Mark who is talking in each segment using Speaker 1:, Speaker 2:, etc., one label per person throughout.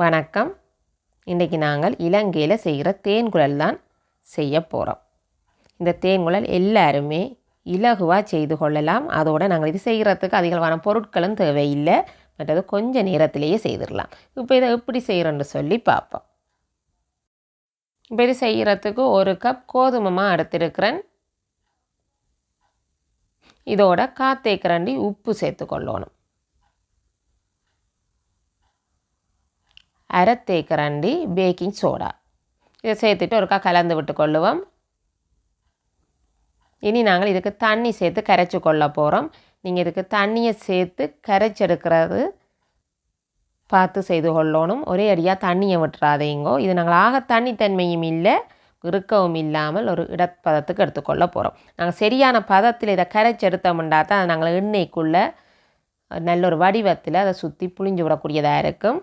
Speaker 1: வணக்கம். இன்றைக்கி நாங்கள் இலங்கையில் செய்கிற தேன்குழல் தான் செய்ய போகிறோம் இந்த தேன்குழல் எல்லாருமே இலகுவாக செய்து கொள்ளலாம். அதோடு நாங்கள் இது செய்கிறதுக்கு அதிகமான பொருட்களும் தேவையில்லை. மற்றது கொஞ்சம் நேரத்திலேயே செய்திடலாம். இப்போ இதை எப்படி செய்கிறோன்னு சொல்லி பார்ப்போம். இப்போ இது செய்கிறதுக்கு ஒரு கப் கோதுமமாக எடுத்திருக்கிறேன். இதோட காத்தேக்கரண்டி உப்பு சேர்த்துக்கொள்ளணும் அரை தேக்கரண்டி பேக்கிங் சோடா இதை சேர்த்துட்டு ஒருக்கா கலந்து விட்டு கொள்ளுவோம் இனி நாங்கள் இதுக்கு தண்ணி சேர்த்து கரைச்சி கொள்ள போகிறோம் நீங்கள் இதுக்கு தண்ணியை சேர்த்து கரைச்செடுக்கிறது பார்த்து செய்து கொள்ளணும் ஒரே அடியாக தண்ணியை விட்டுறாதீங்கோ இது நாங்கள் ஆக தண்ணித்தன்மையும் இல்லை இருக்கவும் இல்லாமல் ஒரு இடப்பதத்துக்கு எடுத்துக்கொள்ள போகிறோம் நாங்கள் சரியான பதத்தில் இதை கரைச்செடுத்தோம்னா தான் நாங்கள் எண்ணெய்க்குள்ளே நல்ல ஒரு வடிவத்தில் அதை சுற்றி புளிஞ்சு விடக்கூடியதாக இருக்கும்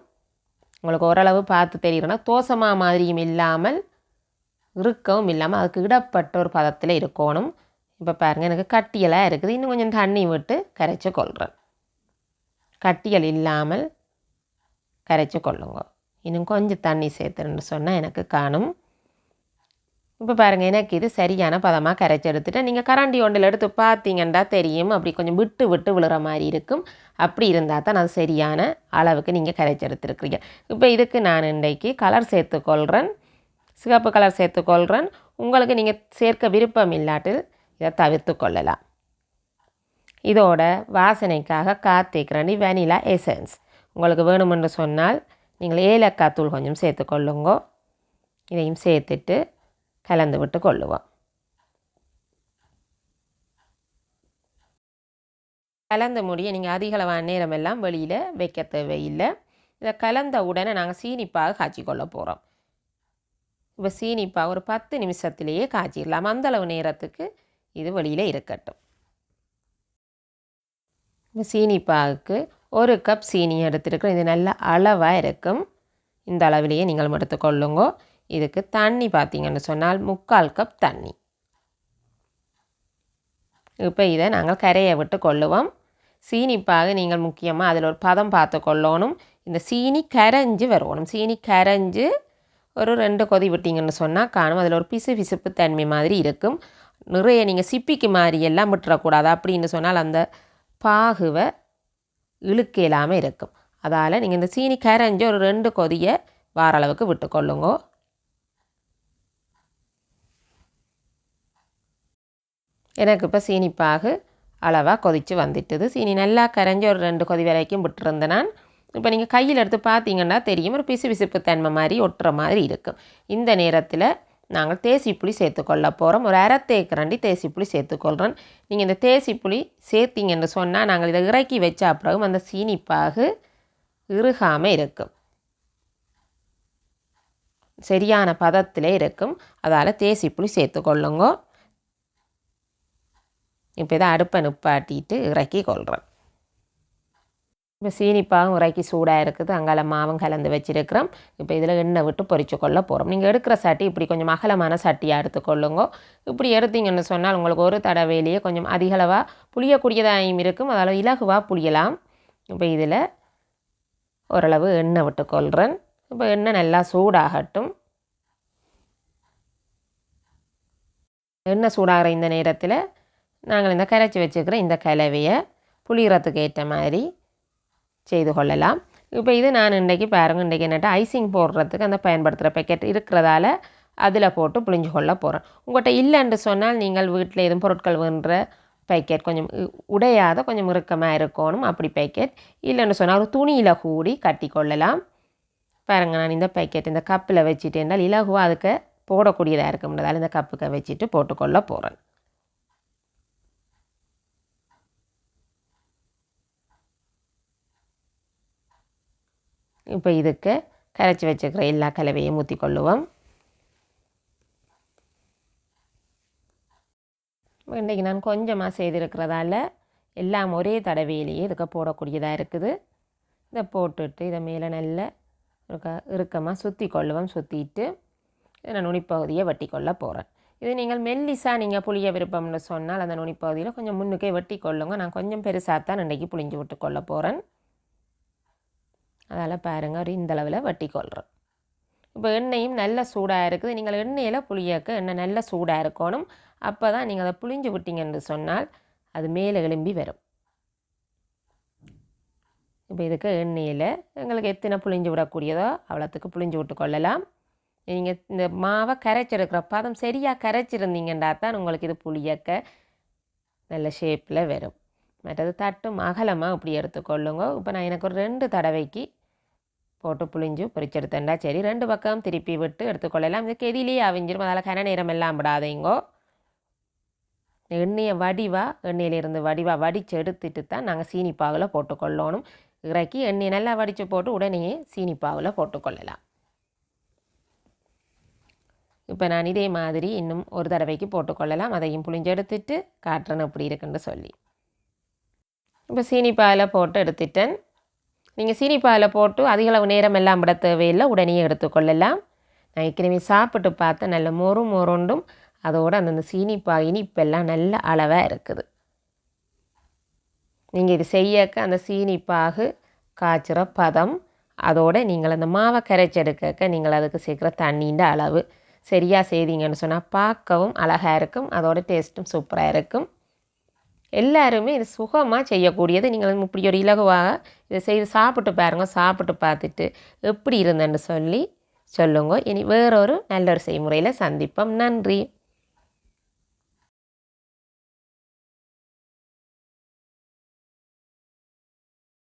Speaker 1: உங்களுக்கு ஓரளவு பார்த்து தெரியுறேன்னா தோசமா மாதிரியும் இல்லாமல் இருக்கவும் இல்லாமல் அதுக்கு இடப்பட்ட ஒரு பதத்தில் இருக்கணும். இப்போ பாருங்கள் எனக்கு கட்டியலாக இருக்குது. இன்னும் கொஞ்சம் தண்ணி விட்டு கரைச்சி கொள்கிறேன் கட்டியல் இல்லாமல் கரைச்சி கொள்ளுங்க. இன்னும் கொஞ்சம் தண்ணி சேர்த்துன்னு சொன்னால் எனக்கு காணும். இப்போ பாருங்கள் எனக்கு இது சரியான பதமாக கரைச்சி எடுத்துட்டேன் நீங்கள் கரண்டி ஒன்றில் எடுத்து பார்த்தீங்கன்னா தெரியும். அப்படி கொஞ்சம் விட்டு விட்டு விழுற மாதிரி இருக்கும். அப்படி இருந்தால் தான் அது சரியான அளவுக்கு நீங்கள் கரைச்சி எடுத்துருக்குறீங்க இப்போ இதுக்கு நான் இன்றைக்கு கலர் சேர்த்துக்கொள்கிறேன் சிகப்பு கலர் சேர்த்துக்கொள்கிறேன் உங்களுக்கு நீங்கள் சேர்க்க விருப்பம் இல்லாட்டில் இதை தவிர்த்து கொள்ளலாம். இதோட வாசனைக்காக காத்தேக்கிறண்டி வெனிலா எசன்ஸ் உங்களுக்கு வேணுமென்று சொன்னால் நீங்கள் ஏலக்காய் தூள் கொஞ்சம் சேர்த்துக்கொள்ளுங்கோ. இதையும் சேர்த்துட்டு கலந்து விட்டு கொள்ளுவோம் கலந்து முடிய நீங்கள் அதிகளவான நேரமெல்லாம் வெளியில் வைக்க தேவையில்லை இதை கலந்த உடனே நாங்கள் சீனிப்பாக காய்ச்சி கொள்ள போகிறோம் இப்போ சீனிப்பாக ஒரு பத்து நிமிஷத்துலேயே காய்ச்சிடலாம் அந்தளவு நேரத்துக்கு இது வெளியில் இருக்கட்டும் இப்போ சீனிப்பாவுக்கு ஒரு கப் சீனி எடுத்துருக்கோம் இது நல்ல அளவாக இருக்கும் இந்த அளவிலேயே நீங்கள் எடுத்துக்கொள்ளுங்கோ இதுக்கு தண்ணி பார்த்தீங்கன்னு சொன்னால் முக்கால் கப் தண்ணி. இப்போ இதை நாங்கள் கரையை விட்டு கொள்ளுவோம். சீனிப்பாக நீங்கள் முக்கியமாக அதில் ஒரு பதம் பார்த்து கொள்ளணும். இந்த சீனி கரைஞ்சி வரணும் சீனி கரைஞ்சி ஒரு ரெண்டு கொதி விட்டிங்கன்னு சொன்னால் காணும். அதில் ஒரு பிசு பிசுப்பு தன்மை மாதிரி இருக்கும். நிறைய நீங்கள் சிப்பிக்கு மாதிரி எல்லாம் விட்டுறக்கூடாது. அப்படின்னு சொன்னால் அந்த பாகுவை இழுக்க இல்லாமல் இருக்கும். அதால் நீங்கள் இந்த சீனி கரைஞ்சி ஒரு ரெண்டு கொதியை வார அளவுக்கு விட்டுக்கொள்ளுங்க எனக்கு இப்போ சீனிப்பாகு அளவாக கொதித்து வந்துட்டுது. சீனி நல்லா கரைஞ்சி ஒரு ரெண்டு கொதி வரைக்கும் விட்டுருந்தேன் நான். இப்போ நீங்கள் கையில் எடுத்து பார்த்தீங்கன்னா தெரியும். ஒரு பிசு பிசுப்பு தன்மை மாதிரி ஒட்டுற மாதிரி இருக்கும். இந்த நேரத்தில் நாங்கள் தேசி புளி சேர்த்துக்கொள்ள போகிறோம் ஒரு அரை தேக்கரண்டி தேசி புளி சேர்த்துக்கொள்கிறோம் நீங்கள் இந்த தேசி புளி சேர்த்திங்கன்னு சொன்னால் நாங்கள் இதை இறக்கி வச்சா அப்புறம் அந்த சீனிப்பாகு இறுகாமல் இருக்கும். சரியான பதத்திலே இருக்கும். அதால் தேசி புளி சேர்த்துக்கொள்ளுங்க. இப்போ இதை அடுப்பை நிப்பாட்டிட்டு இறக்கி கொள்கிறேன் இப்போ சீனிப்பாகவும் இறக்கி சூடாக இருக்குது. அங்கால மாவும் கலந்து வச்சுருக்கிறோம். இப்போ இதில் எண்ணெய் விட்டு பொறிச்சு கொள்ள போகிறோம் நீங்கள் எடுக்கிற சட்டி இப்படி கொஞ்சம் அகலமான சட்டியாக எடுத்துக்கொள்ளுங்க இப்படி எடுத்தீங்கன்னு சொன்னால் உங்களுக்கு ஒரு தடவையிலேயே கொஞ்சம் அதிகளவாக புளியக்கூடியதாகவும் இருக்கும். அதால் இலகுவாக புளியலாம். இப்போ இதில் ஓரளவு எண்ணெய் விட்டு கொள்கிறேன் இப்போ எண்ணெய் நல்லா சூடாகட்டும். எண்ணெய் சூடாகிற இந்த நேரத்தில் நாங்கள் இந்த கரைச்சி வச்சுக்கிற இந்த கலவையை புளிகிறத்துக்கு ஏற்ற மாதிரி செய்து கொள்ளலாம். இப்போ இது நான் இன்றைக்கி பாருங்கள் இன்றைக்கி என்னட்ட ஐசிங் போடுறதுக்கு அந்த பயன்படுத்துகிற பேக்கெட் இருக்கிறதால அதில் போட்டு புளிஞ்சு கொள்ள போகிறேன் உங்கள்கிட்ட இல்லைன்னு சொன்னால் நீங்கள் வீட்டில் எதுவும் பொருட்கள் வேணுற பேக்கெட் கொஞ்சம் உடையாத கொஞ்சம் இறுக்கமாக இருக்கணும் அப்படி பேக்கெட் இல்லைன்னு சொன்னால் ஒரு துணியில் கூடி கட்டி கொள்ளலாம். பாருங்கள் நான் இந்த பேக்கெட் இந்த கப்பில் வச்சுட்டு என்றால் இலகுவாக அதுக்கு போடக்கூடியதாக இருக்கும்ன்றதால இந்த கப்புக்கு வச்சுட்டு போட்டுக்கொள்ள போகிறேன் இப்போ இதுக்கு கரைச்சி வச்சுக்கிற எல்லா கலவையும் ஊற்றி கொள்ளுவோம் இன்றைக்கி நான் கொஞ்சமாக செய்திருக்கிறதால எல்லாம் ஒரே தடவையிலேயே இதுக்கு போடக்கூடியதாக இருக்குது. இதை போட்டுட்டு இதை மேலே நல்ல இறுக்கமாக சுற்றி கொள்ளுவோம் சுற்றிட்டு நான் நுனிப்பகுதியை வெட்டி கொள்ள போகிறேன் இது நீங்கள் மெல்லிசாக நீங்கள் புளிய விருப்பம்னு சொன்னால் அந்த நுனிப்பகுதியில் கொஞ்சம் முன்னுக்கே வெட்டி கொள்ளுங்க நான் கொஞ்சம் பெருசாக தான் இன்றைக்கி புளிஞ்சு விட்டு கொள்ள போகிறேன் அதால் பாருங்கள் ஒரு இந்த அளவில் கொள்கிறோம் இப்போ எண்ணெயும் நல்ல சூடாக இருக்குது. நீங்கள் எண்ணெயில் புளியக்க எண்ணெய் நல்ல சூடாக இருக்கணும். அப்போ தான் நீங்கள் அதை புளிஞ்சு விட்டீங்கன்னு சொன்னால் அது மேலே எழும்பி வரும். இப்போ இதுக்கு எண்ணெயில் எங்களுக்கு எத்தனை புளிஞ்சு விடக்கூடியதோ அவ்வளோத்துக்கு புளிஞ்சு விட்டு கொள்ளலாம். நீங்கள் இந்த மாவை கரைச்செடுக்கிற பாதம் சரியாக கரைச்சிருந்தீங்கன்றா தான் உங்களுக்கு இது புளியக்க நல்ல ஷேப்பில் வரும். மற்றது தட்டும் அகலமாக இப்படி எடுத்துக்கொள்ளுங்க. இப்போ நான் எனக்கு ஒரு ரெண்டு தடவைக்கு போட்டு புளிஞ்சு பொரிச்செடுத்தேன்டா சரி ரெண்டு பக்கம் திருப்பி விட்டு எடுத்துக்கொள்ளலாம். இது கெதிலேயே அவிஞ்சிரும். அதால் கன நேரம் எல்லாம் விடாதீங்கோ. எண்ணெயை வடிவாக எண்ணெயிலிருந்து வடிவாக வடித்து எடுத்துட்டு தான் நாங்கள் சீனிப்பாவில் போட்டுக்கொள்ளணும். இறக்கி எண்ணெய் நல்லா வடித்து போட்டு உடனே சீனிப்பாவில் போட்டுக்கொள்ளலாம். இப்போ நான் இதே மாதிரி இன்னும் ஒரு தடவைக்கு போட்டுக்கொள்ளலாம். அதையும் புளிஞ்செடுத்துட்டு காட்டுறேன். இருக்குன்னு சொல்லி. இப்போ சீனிப்பாயில் போட்டு எடுத்துட்டேன். நீங்கள் சீனிப்பாயில் போட்டு அதிகளவு நேரம் எல்லாம் விட தேவையில்லை உடனே எடுத்துக்கொள்ளலாம் நான் ஏற்கனவே சாப்பிட்டு பார்த்தேன் நல்ல மொறு மொருண்டும் அதோடு அந்தந்த சீனிப்பா இனிப்பெல்லாம் நல்ல அளவாக இருக்குது. நீங்கள் இது செய்யக்க அந்த சீனிப்பாகு காய்ச்சுற பதம் அதோடு நீங்கள் அந்த மாவை கரைச்செடுக்க நீங்கள் அதுக்கு சேர்க்குற தண்ணின்ற அளவு. சரியாக செய்தீங்கன்னு சொன்னால் பார்க்கவும் அழகாக இருக்கும் அதோட டேஸ்ட்டும் சூப்பராக இருக்கும். எல்லாருமே இது சுகமாக செய்யக்கூடியது நீங்கள் இப்படி ஒரு இலகுவாக இதை செய்து சாப்பிட்டு பாருங்கள் சாப்பிட்டு பார்த்துட்டு எப்படி இருந்தேன்னு சொல்லி சொல்லுங்க. இனி வேறொரு நல்ல ஒரு செய்முறையில் சந்திப்போம். நன்றி.